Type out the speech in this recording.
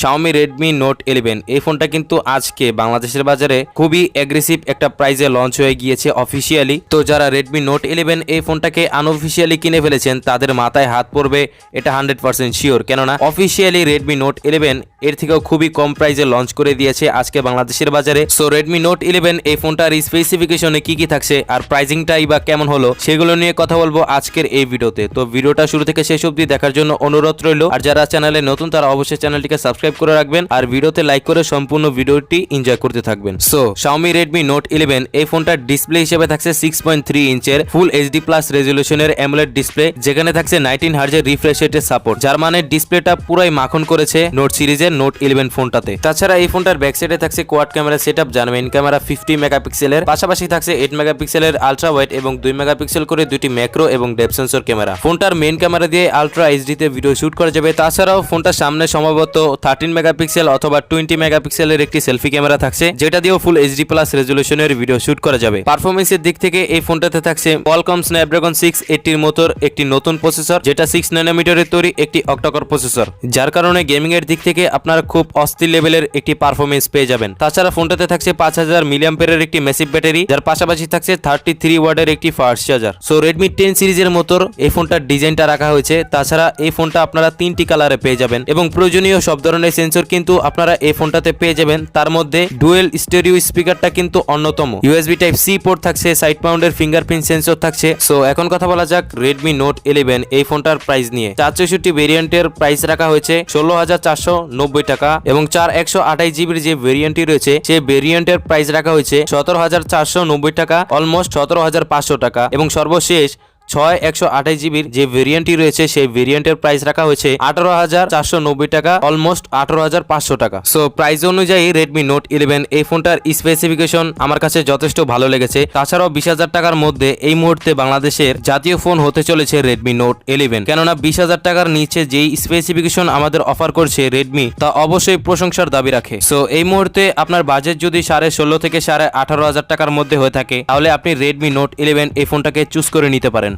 Xiaomi Redmi note eleven এই ফোনটা কিন্তু আজকে বাংলাদেশের বাজারে খুবই অ্যাগ্রেসিভ একটা প্রাইজে লঞ্চ হয়ে গিয়েছে অফিসিয়ালি তো যারা রেডমি নোট ইলেভেন এই ফোনটাকে আনঅফিসিয়ালি কিনে ফেলেছেন, তাদের মাথায় হাত পড়বে, এটা হান্ড্রেড পার্সেন্ট শিওর কেননা অফিসিয়ালি রেডমি নোট ইলেভেন এর থেকেও খুবই কম প্রাইজে লঞ্চ করে দিয়েছে আজকে বাংলাদেশের বাজারে। সো রেডমি নোট ইলেভেন এই ফোনটার স্পেসিফিকেশনে কি কি থাকছে আর প্রাইজিংটাই বা কেমন হলো, সেগুলো নিয়ে কথা বলব আজকের এই ভিডিওতে। তো ভিডিওটা শুরু থেকে শেষ অবধি দেখার জন্য অনুরোধ রইল। আর যারা চ্যানেলে নতুন, তারা অবশ্যই চ্যানেলটিকে সাবস্ক্রাইব করে রাখবেন আর ভিডিওতে লাইক করে সম্পূর্ণ ভিডিওটি এনজয় করতে থাকবেন। সো Xiaomi Redmi Note 11 এই ফোনটার ডিসপ্লে হিসেবে থাকছে সিক্স পয়েন্ট থ্রি ইঞ্চের ফুল এইচডি প্লাস রেজলিউশনের অ্যামোলেড ডিসপ্লে যেখানে থাকছে নাইনটিন হার্জের রিফ্রেশ রেটের সাপোর্ট যার মানে ডিসপ্লেটা পুরাই মাখন করেছে নোট সিরিজের নোট ইলেভেন ফোনটাতে। তাছাড়া এই ফোনটার ব্যাক সাইডে থাকছে কোয়াড ক্যামেরা সেট আপ যার ক্যামেরা ফিফটি মেগাপিক্সেলের পাশাপাশি থাকছে এইট মেগাপিক্সেলের আলট্রা ওয়াইড এবং দুই মেগাপিক্সেল করে দুটি ম্যাক্রো এবং ডেপ সেন্সর ক্যামেরা ফোনটার মেইন ক্যামেরা দিয়ে আলট্রা এইচডি তে ভিডিও শুট করা যাবে। তাছাড়াও ফোনটার সামনে সম্ভবত থার্টিন মেগাপিক্সেল অথবা টোয়েন্টি মেগাপিক্সেলের একটি সেলফি ক্যামেরা থাকছে, যেটা দিয়েও ফুল এইচডি প্লাস রেজলিউশনের ভিডিও শুট করা যাবে। পারফরমেন্সের দিক থেকে এই ফোনটাতে থাকছে কলকম স্ন্যাপড্রাগন সিক্স এইটির মতোর একটি নতুন প্রসেসর যেটা সিক্স ন্যানোমিটারের তৈরি একটি অক্টাকর প্রসেসর যার কারণে গেমিং এর দিক থেকে আপনারা খুব অস্থির লেভেলের একটি পারফরমেন্স পেয়ে যাবেন। তাছাড়া ফোনটাতে থাকছে পাঁচ হাজার মিলিয়াম্পের একটি মেসিভ ব্যাটারি যার পাশাপাশি থাকছে থার্টি থ্রি ওয়ার্ডের একটি fast charger so Redmi ten সিরিজের মতোর এই ফোনটার ডিজাইনটা রাখা হয়েছে। তাছাড়া এই ফোনটা আপনারা তিনটি কালারে পেয়ে যাবেন এবং প্রয়োজনীয় সব ধরনের সেন্সর কিন্তু আপনারা এই ফোনটাতে পেয়ে যাবেন। তার মধ্যে ডুয়েল স্টেরিও স্পিকারটা কিন্তু অন্যতম। ইউএসবি টাইপ সি পোর্ট থাকছে সাইড পাউন্ডের ফিঙ্গারপ্রিন্ট সেন্সর থাকছে। সো এখন কথা বলা যাক রেডমি নোট ইলেভেন এই ফোনটার প্রাইস নিয়ে। চার চৌষট্টি ভেরিয়েন্টের প্রাইস রাখা হয়েছে, ষোলো হাজার চারশো নব্বই টাকা এবং চার একশো আঠাইশ জিবির যে ভেরিয়েন্টটি রয়েছে সেই ভেরিয়েন্টের প্রাইস রাখা হয়েছে সতেরো হাজার চারশো নব্বই টাকা অলমোস্ট সতেরো হাজার পাঁচশো টাকা এবং সর্বশেষ ছয় একশো আঠাশ জিবির যে ভেরিয়েন্টটি রয়েছে, সেই ভেরিয়েন্টের প্রাইস রাখা হয়েছে আঠারো হাজার চারশো নব্বই টাকা অলমোস্ট আঠারো হাজার পাঁচশো টাকা। সো প্রাইস অনুযায়ী রেডমি নোট ইলেভেন এই ফোনটার স্পেসিফিকেশন আমার কাছে যথেষ্ট ভালো লেগেছে। তাছাড়াও বিশ হাজার টাকার মধ্যে এই মুহূর্তে বাংলাদেশের জাতীয় ফোন হতে চলেছে রেডমি নোট ইলেভেন কেননা বিশ হাজার টাকার নিচে যেই স্পেসিফিকেশন আমাদের অফার করছে রেডমি তা অবশ্যই প্রশংসার দাবি রাখে। সো এই মুহূর্তে আপনার বাজেট যদি সাড়ে ষোলো থেকে সাড়ে আঠারো হাজার টাকার মধ্যে হয়ে থাকে, তাহলে আপনি রেডমি নোট ইলেভেন এই ফোনটাকে চুজ করে নিতে পারেন।